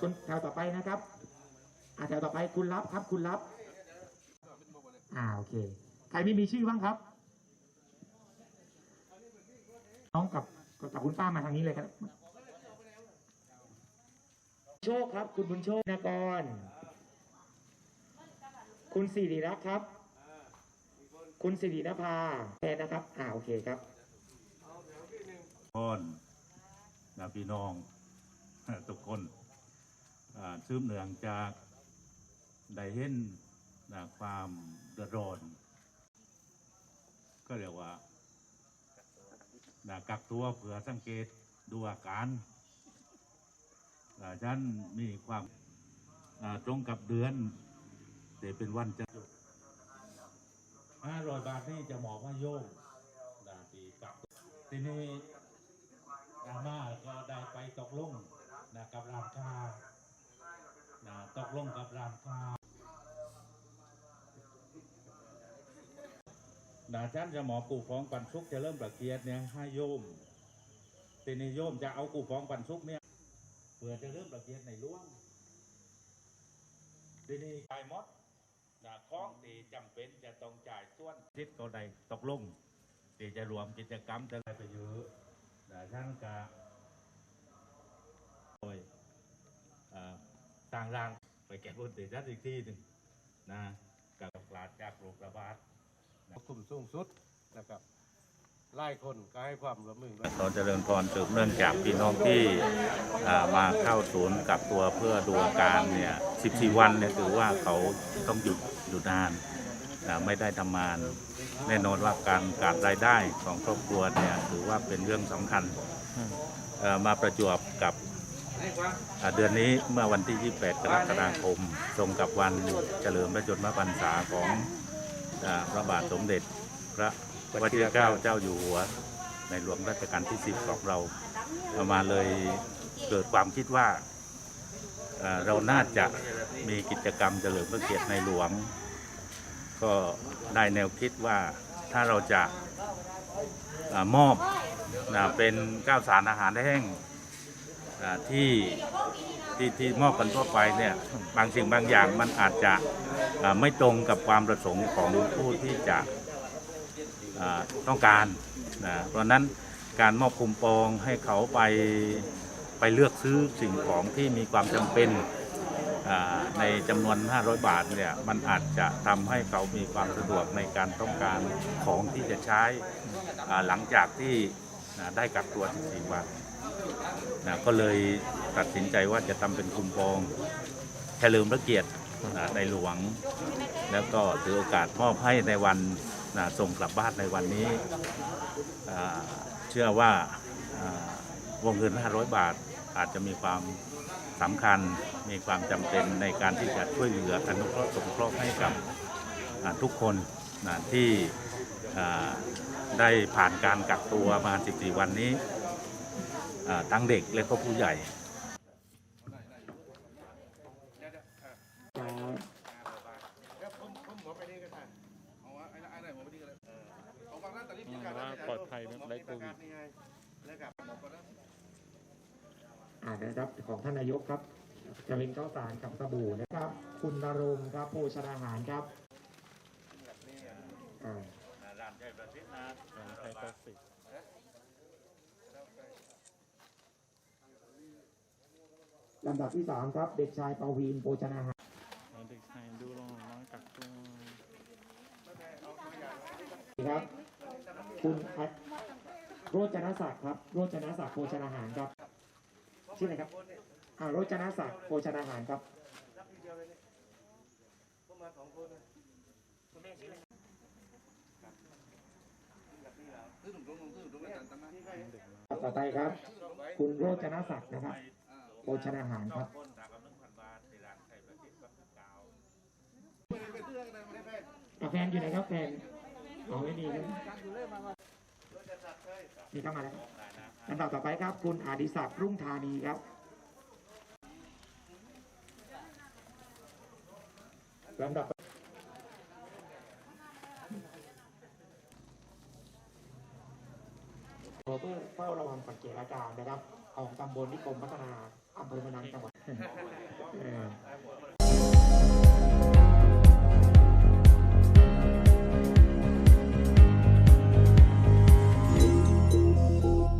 คุณแถวต่อไปนะครับอ่าแถวต่อไปคุณรับครับคุณรับ อ่าโอเค ใครไม่มีชื่อบ้างครับ น้องกับกับคุณป้ามาทางนี้เลยครับ โชคครับ คุณบุญโชคนากร คุณสิริรักษ์ครับ คุณสิรินภาแทนนะครับ อ่าโอเคครับคนนะพี่น้องทุกคน ซืบเหนืองจากได้เห็นนะความเดือดร้อน ก็เรียกว่านะกักตัวเผื่อสังเกตดูอาการอ่าฉันมีความตรงกับเดือนแต่เป็นวันจะห้าร้อยบาทนี่จะหมอบให้โยมนะที่กักทีนี้อาม่าก็ได้ไปตกลงนะกับร้านค้า กลงกับร้านค้านะฉันจะหมอกูฟ้องปันสุกจะเริ่มประเกียรติเนี่ยให้โยมทีนี้โยมจะเอากูฟ้องปันสุกเนี่ยเพื่อจะเริ่มประเกียรติในหล่วงทีนี้จ่ายหมดนะข้องที่จำเป็นจะต้องจ่ายส่วนทิศตัวใดตกลงที่จะรวมกิจกรรมจะได้ไปเยอะนะท่านกาโดยอ่าต่างราง ไปแก้บนติดรัฐอีกที่หนึ่งนะกับปราศจากโรคระบาดคุมสูงสุดนะครับไล่คนก็ให้ความร่วมมือด้วยตอนเจริญพรสืบเนื่องจากพี่น้องที่อ่ามาเข้าศูนย์กับตัวเพื่อดูอาการเนี่ย 14 วันเนี่ยถือว่าเขาต้องหยุดหยุดนานนะไม่ได้ทำงาน แน่นอนว่าการการรายได้ของครอบครัวเนี่ยถือว่าเป็นเรื่องสำคัญเอ่อมาประจวบกับอ่า เดือนนี้เมื่อวันที่ 28 กรกฎาคมตรงกับวันเฉลิมพระชนมพรรษาของพระบาทสมเด็จพระวชิรเกล้าเจ้าอยู่หัว ในหลวงรัชกาลที่ 10 ของเราเอามาเลยเกิดความคิดว่าเราน่าจะมีกิจกรรมเฉลิมพระเกียรติในหลวง ก็ได้แนวคิดว่าถ้าเราจะอมอบเป็นข้าวสารอาหารแห้ง ที่ที่ที่มอบกันทั่วไปเนี่ยบางสิ่งบางอย่างมันอาจจะไม่ตรงกับความประสงค์ของผู้ที่จะต้องการนะเพราะนั้นการมอบคุมปองให้เขาไปไปเลือกซื้อสิ่งของที่มีความจำเป็นในจำนวน 500 บาทเนี่ยมันอาจจะทำให้เขามีความสะดวกในการต้องการของที่จะใช้หลังจากที่ได้กักตัว 14 วัน นะก็เลยตัดสินใจว่าจะทำเป็นคุมปองเฉลิมพระเกียรติในหลวง แล้วก็ถือโอกาสมอบให้ในวันนะส่งกลับบ้านในวันนี้อ่าเชื่อว่าอ่าวงเงิน 500 บาทอาจจะมีความสำคัญมีความจำเป็นในการที่จะช่วยเหลืออนุเคราะห์สงเคราะห์ให้กับอ่าทุกคนนะที่อ่าได้ผ่านการกักตัวมา 14 วันนี้ ทั้งเด็กและก็ผู้ใหญ่ปลอดภัยไร้โควิดอ่านะครับของท่านนายกครับจะเป็นข้าวสารกับสบู่นะครับ คุณนรงค์ครับโภชนาหารครับอ่าร้านใช้ประสิทธิ์นะไทยประสิทธิ์ ลำดับที่สามครับ เด็กชายปาวีนโภชนาหารเด็กชายดูรองน้อยกักตัวครับ คุณโรจนศักดิ์ครับ โรจนศักดิ์โภชนาหารครับ ชื่ออะไรครับอ่าโรจนศักดิ์โภชนาหารครับต่อไปครับ คุณโรจนศักดิ์นะครับ ชนาหารครับ คนสามพันหนึ่งพันบาทในร้านใช้ประสิทธิ์ก็คือเก่าแฟนอยู่ไหนครับแฟนอ๋อไม่มีครับนี่เข้ามาแล้วครับลำดับต่อไปครับ คุณอาดิศักดิ์รุ่งธานีครับลำดับเพื่อเฝ้าระวังสังเกตอาการนะครับ ของตำบลนิคมพัฒนา อำเภอมะนังจังหวัด